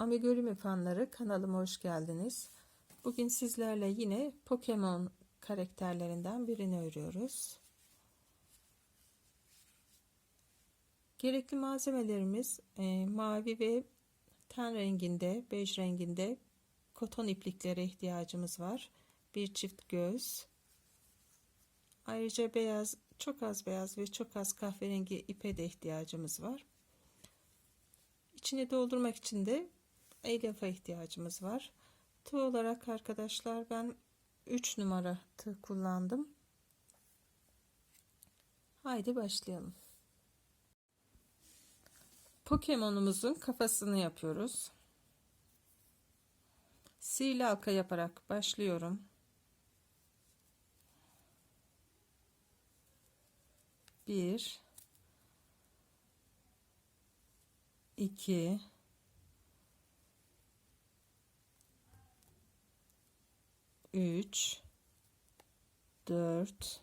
Amigurumi fanları kanalıma hoş geldiniz. Bugün sizlerle yine Pokemon karakterlerinden birini örüyoruz. Gerekli malzemelerimiz e, mavi ve ten renginde, bej renginde koton ipliklere ihtiyacımız var. Bir çift göz. Ayrıca beyaz, çok az beyaz ve çok az kahverengi ipe de ihtiyacımız var. İçine doldurmak için de elyafa ihtiyacımız var. Tığ olarak arkadaşlar ben 3 numara tığ kullandım. Haydi başlayalım. Pokemon'umuzun kafasını yapıyoruz. Sihirli halka yaparak başlıyorum. Bir, iki, üç, dört,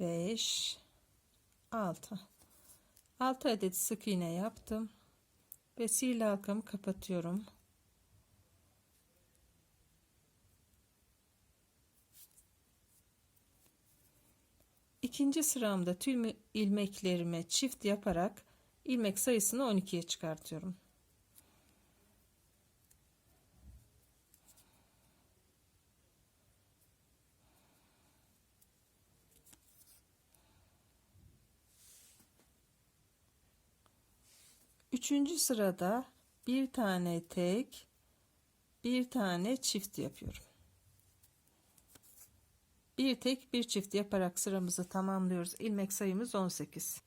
beş, altı. Altı adet sık iğne yaptım ve sihirli halkamı kapatıyorum. İkinci sıramda tüm ilmeklerime çift yaparak ilmek sayısını 12'ye çıkartıyorum. Üçüncü sırada bir tane tek, bir tane çift yapıyorum. Bir tek bir çift yaparak sıramızı tamamlıyoruz. İlmek sayımız 18.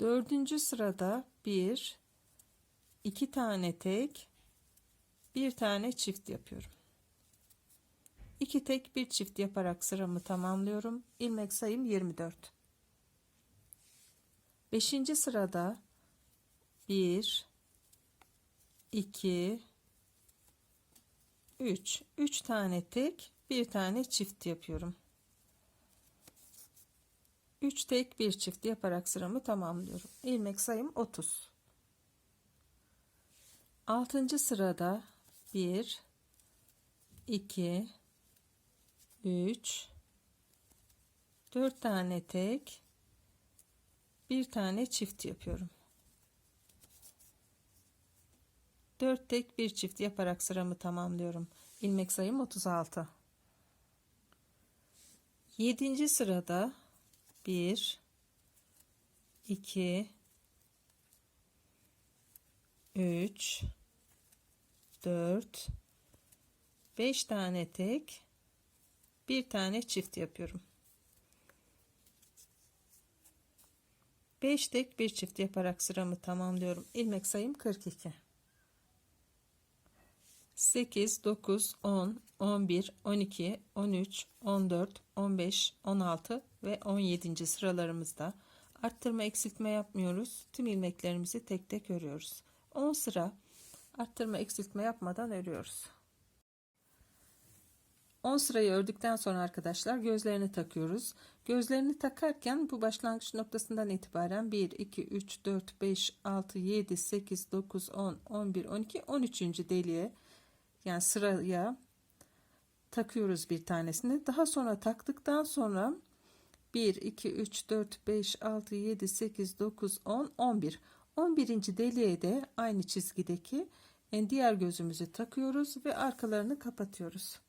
Dördüncü sırada bir, iki tane tek, bir tane çift yapıyorum. İki tek bir çift yaparak sıramı tamamlıyorum. İlmek sayım 24. Beşinci sırada 1 2 3 3 tane tek bir tane çift yapıyorum. 3 tek bir çift yaparak sıramı tamamlıyorum. İlmek sayım 30 6. sırada 1 2 3 4 tane tek bir tane çift yapıyorum 4 tek bir çift yaparak sıramı tamamlıyorum. İlmek sayım 36. 7. sırada 1 2 3 4 5 tane tek bir tane çift yapıyorum. 5 tek bir çift yaparak sıramı tamamlıyorum. İlmek sayım 42. 8, 9, 10, 11, 12, 13, 14, 15, 16 ve 17. sıralarımızda arttırma eksiltme yapmıyoruz. Tüm ilmeklerimizi tek tek örüyoruz. 10 sıra arttırma eksiltme yapmadan örüyoruz. 10 sırayı ördükten sonra arkadaşlar gözlerini takıyoruz. Gözlerini takarken bu başlangıç noktasından itibaren 1, 2, 3, 4, 5, 6, 7, 8, 9, 10, 11, 12, 13. deliğe yani sıraya takıyoruz bir tanesini. Daha sonra taktıktan sonra 1, 2, 3, 4, 5, 6, 7, 8, 9, 10, 11. 11. deliğe de aynı çizgideki diğer gözümüzü takıyoruz ve arkalarını kapatıyoruz.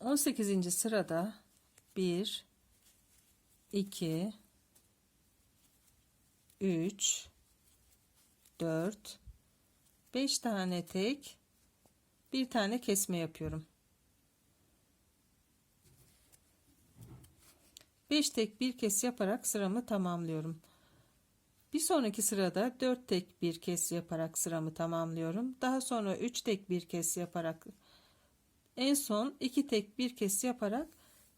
18. sırada 1 2 3 4 5 tane tek bir tane kesme yapıyorum. 5 tek bir kes yaparak sıramı tamamlıyorum. Bir sonraki sırada 4 tek bir kes yaparak sıramı tamamlıyorum. Daha sonra 3 tek bir kes yaparak en son 2 tek bir kes yaparak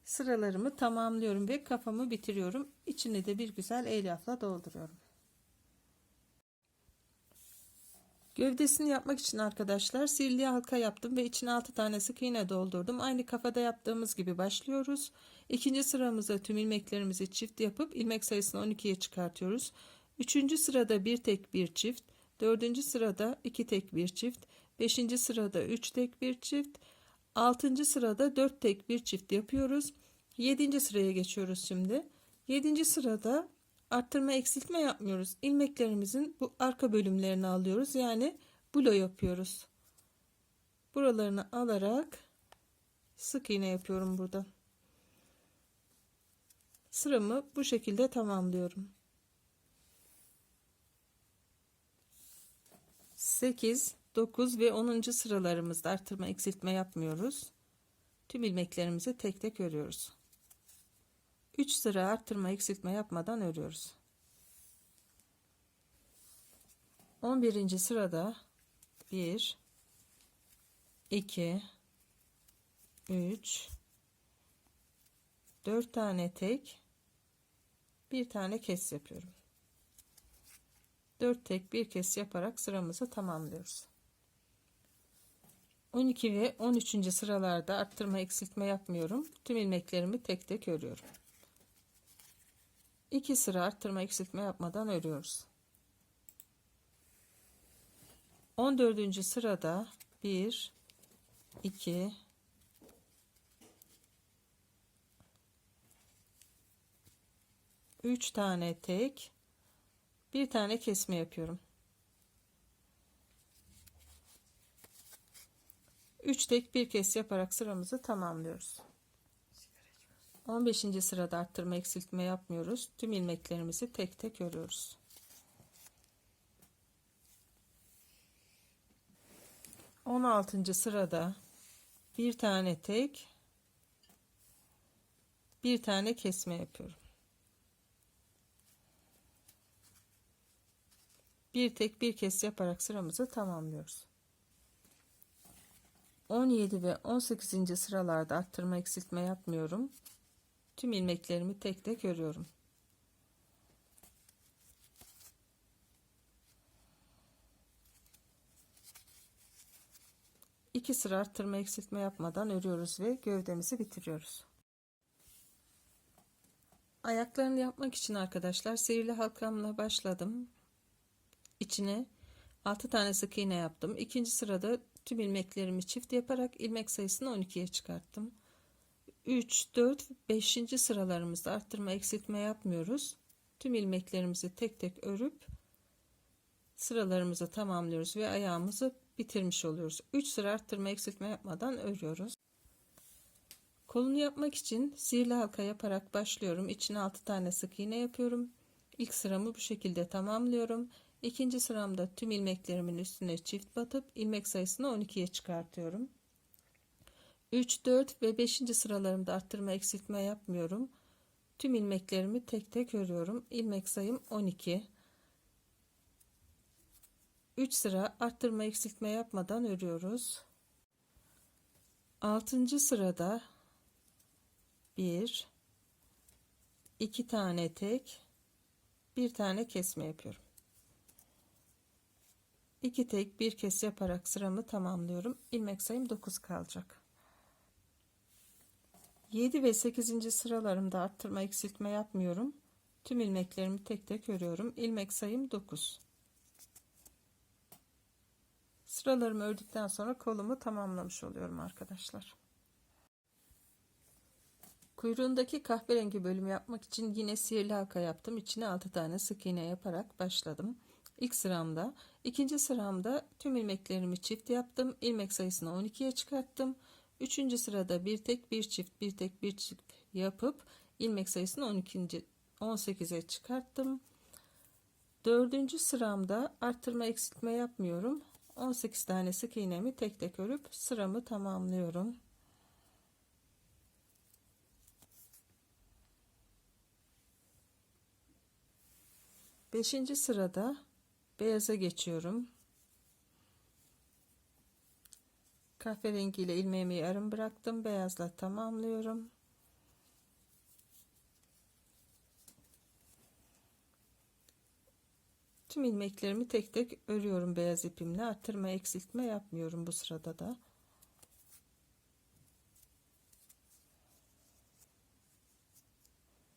sıralarımı tamamlıyorum ve kafamı bitiriyorum. İçini de bir güzel elyafla dolduruyorum Gövdesini yapmak için arkadaşlar sihirli halka yaptım ve içine 6 tane sık iğne doldurdum. Aynı kafada yaptığımız gibi başlıyoruz. İkinci sıramızda tüm ilmeklerimizi çift yapıp ilmek sayısını 12'ye çıkartıyoruz. Üçüncü sırada bir tek bir çift. Dördüncü sırada iki tek bir çift. Beşinci sırada üç tek bir çift. Altıncı sırada dört tek bir çift yapıyoruz. Yedinci sıraya geçiyoruz şimdi. Yedinci sırada arttırma eksiltme yapmıyoruz. İlmeklerimizin bu arka bölümlerini alıyoruz. Yani bulo yapıyoruz. Buralarını alarak sık iğne yapıyorum burada. Sıramı bu şekilde tamamlıyorum. 8, 9 ve 10. sıralarımızda artırma eksiltme yapmıyoruz. Tüm ilmeklerimizi tek tek örüyoruz. 3 sıra arttırma eksiltme yapmadan örüyoruz. 11. sırada 1 2 3 4 tane tek bir tane kes yapıyorum. 4 tek bir kes yaparak sıramızı tamamlıyoruz. 12 ve 13. sıralarda arttırma eksiltme yapmıyorum. Tüm ilmeklerimi tek tek örüyorum. 2 sıra arttırma eksiltme yapmadan örüyoruz. 14. sırada 1 2 3 tane tek bir tane kesme yapıyorum. 3 tek bir kes yaparak sıramızı tamamlıyoruz. 15. sırada arttırma eksiltme yapmıyoruz. Tüm ilmeklerimizi tek tek örüyoruz. On altıncı sırada bir tane tek bir tane kesme yapıyorum. Bir tek bir kes yaparak sıramızı tamamlıyoruz. 17 ve 18. sıralarda arttırma eksiltme yapmıyorum. Tüm ilmeklerimi tek tek örüyorum. İki sıra arttırma eksiltme yapmadan örüyoruz ve gövdemizi bitiriyoruz. Ayaklarını yapmak için arkadaşlar sihirli halkamla başladım. İçine 6 tane sık iğne yaptım. İkinci sırada tüm ilmeklerimi çift yaparak ilmek sayısını 12'ye çıkarttım. 3, 4, 5. sıralarımızda arttırma eksiltme yapmıyoruz. Tüm ilmeklerimizi tek tek örüp sıralarımızı tamamlıyoruz ve ayağımızı bitirmiş oluyoruz. 3 sıra arttırma eksiltme yapmadan örüyoruz. Kolunu yapmak için sihirli halka yaparak başlıyorum. İçine 6 tane sık iğne yapıyorum. İlk sıramı bu şekilde tamamlıyorum. İkinci sıramda tüm ilmeklerimin üstüne çift batıp ilmek sayısını 12'ye çıkartıyorum. 3, 4 ve 5. sıralarımda arttırma eksiltme yapmıyorum. Tüm ilmeklerimi tek tek örüyorum. İlmek sayım 12. 3 sıra arttırma eksiltme yapmadan örüyoruz. 6. sırada 1 2 tane tek bir tane kesme yapıyorum. 2 tek bir kes yaparak sıramı tamamlıyorum. İlmek sayım 9 kalacak. 7 ve 8. sıralarımda arttırma eksiltme yapmıyorum. Tüm ilmeklerimi tek tek örüyorum. İlmek sayım 9. Sıralarımı ördükten sonra kolumu tamamlamış oluyorum arkadaşlar. Kuyruğundaki kahverengi bölümü yapmak için yine sihirli halka yaptım. İçine 6 tane sık iğne yaparak başladım. İlk sıramda, ikinci sıramda tüm ilmeklerimi çift yaptım. İlmek sayısını 12'ye çıkarttım. Üçüncü sırada bir tek bir çift bir tek bir çift yapıp ilmek sayısını 12. 18'e çıkarttım. Dördüncü sıramda arttırma eksiltme yapmıyorum. 18 tane sık iğnemi tek tek örüp sıramı tamamlıyorum. Beşinci sırada beyaza geçiyorum. Kahverengi ile ilmeğimi yarım bıraktım. Beyazla tamamlıyorum. Tüm ilmeklerimi tek tek örüyorum beyaz ipimle. Artırma eksiltme yapmıyorum bu sırada da.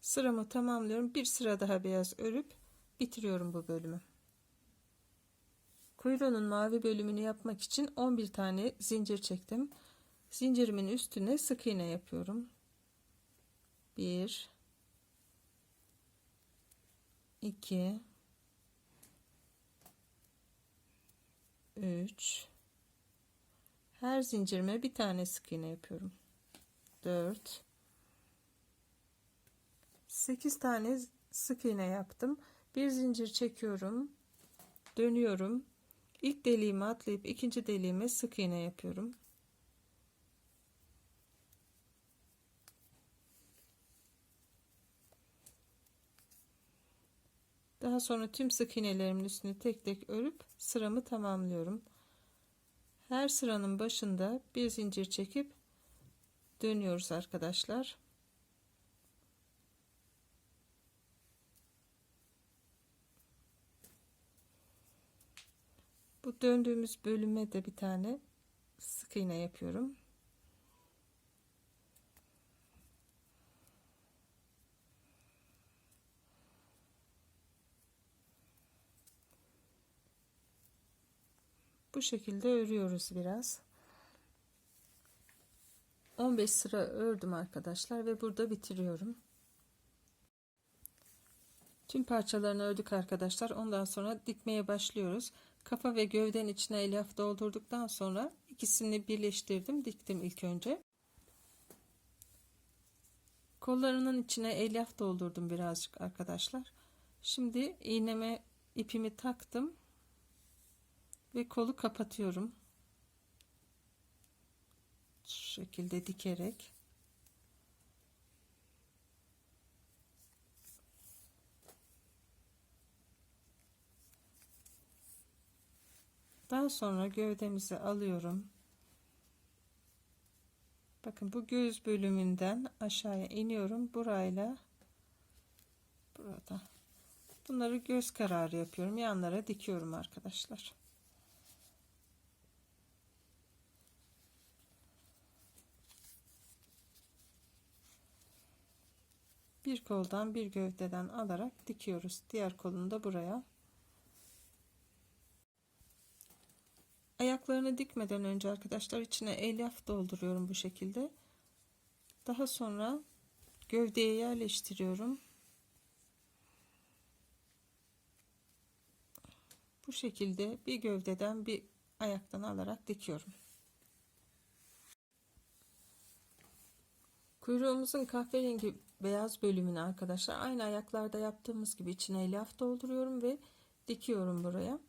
Sıramı tamamlıyorum. Bir sıra daha beyaz örüp bitiriyorum bu bölümü. Kuyruğunun mavi bölümünü yapmak için 11 tane zincir çektim. Zincirimin üstüne sık iğne yapıyorum. 1 2 3 her zincirime bir tane sık iğne yapıyorum. 4 8 tane sık iğne yaptım. Bir zincir çekiyorum. Dönüyorum. İlk deliğimi atlayıp ikinci deliğime sık iğne yapıyorum. Daha sonra tüm sık iğnelerimin üstünü tek tek örüp sıramı tamamlıyorum. Her sıranın başında bir zincir çekip dönüyoruz arkadaşlar. Döndüğümüz bölüme de bir tane sık iğne yapıyorum. Bu şekilde örüyoruz biraz. 15 sıra ördüm arkadaşlar ve burada bitiriyorum. Tüm parçalarını ördük arkadaşlar. Ondan sonra dikmeye başlıyoruz. Kafa ve gövdenin içine elyaf doldurduktan sonra ikisini birleştirdim. Diktim ilk önce. Kollarının içine elyaf doldurdum birazcık arkadaşlar. Şimdi iğneme ipimi taktım ve kolu kapatıyorum. Şu şekilde dikerek. Daha sonra gövdemizi alıyorum. Bakın bu göz bölümünden aşağıya iniyorum. Burayla burada. Bunları göz kararı yapıyorum. Yanlara dikiyorum arkadaşlar. bir koldan bir gövdeden alarak dikiyoruz. Diğer kolunu da buraya. Ayaklarını dikmeden önce arkadaşlar içine elyaf dolduruyorum bu şekilde. Daha sonra gövdeye yerleştiriyorum. Bu şekilde bir gövdeden bir ayaktan alarak dikiyorum. Kuyruğumuzun kahverengi beyaz bölümünü arkadaşlar aynı ayaklarda yaptığımız gibi içine elyaf dolduruyorum ve dikiyorum buraya.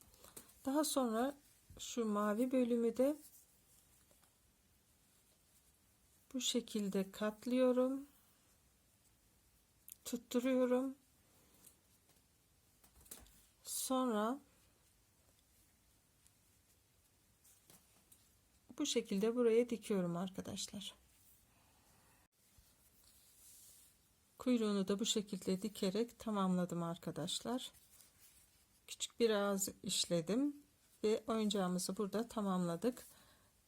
Daha sonra şu mavi bölümü de bu şekilde katlıyorum. Tutturuyorum. Sonra bu şekilde buraya dikiyorum arkadaşlar. Kuyruğunu da bu şekilde dikerek tamamladım arkadaşlar. Küçük bir ağız işledim ve oyuncağımızı burada tamamladık.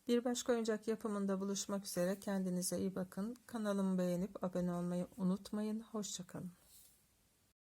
Bir başka oyuncak yapımında buluşmak üzere. Kendinize iyi bakın. Kanalımı beğenip abone olmayı unutmayın. Hoşçakalın.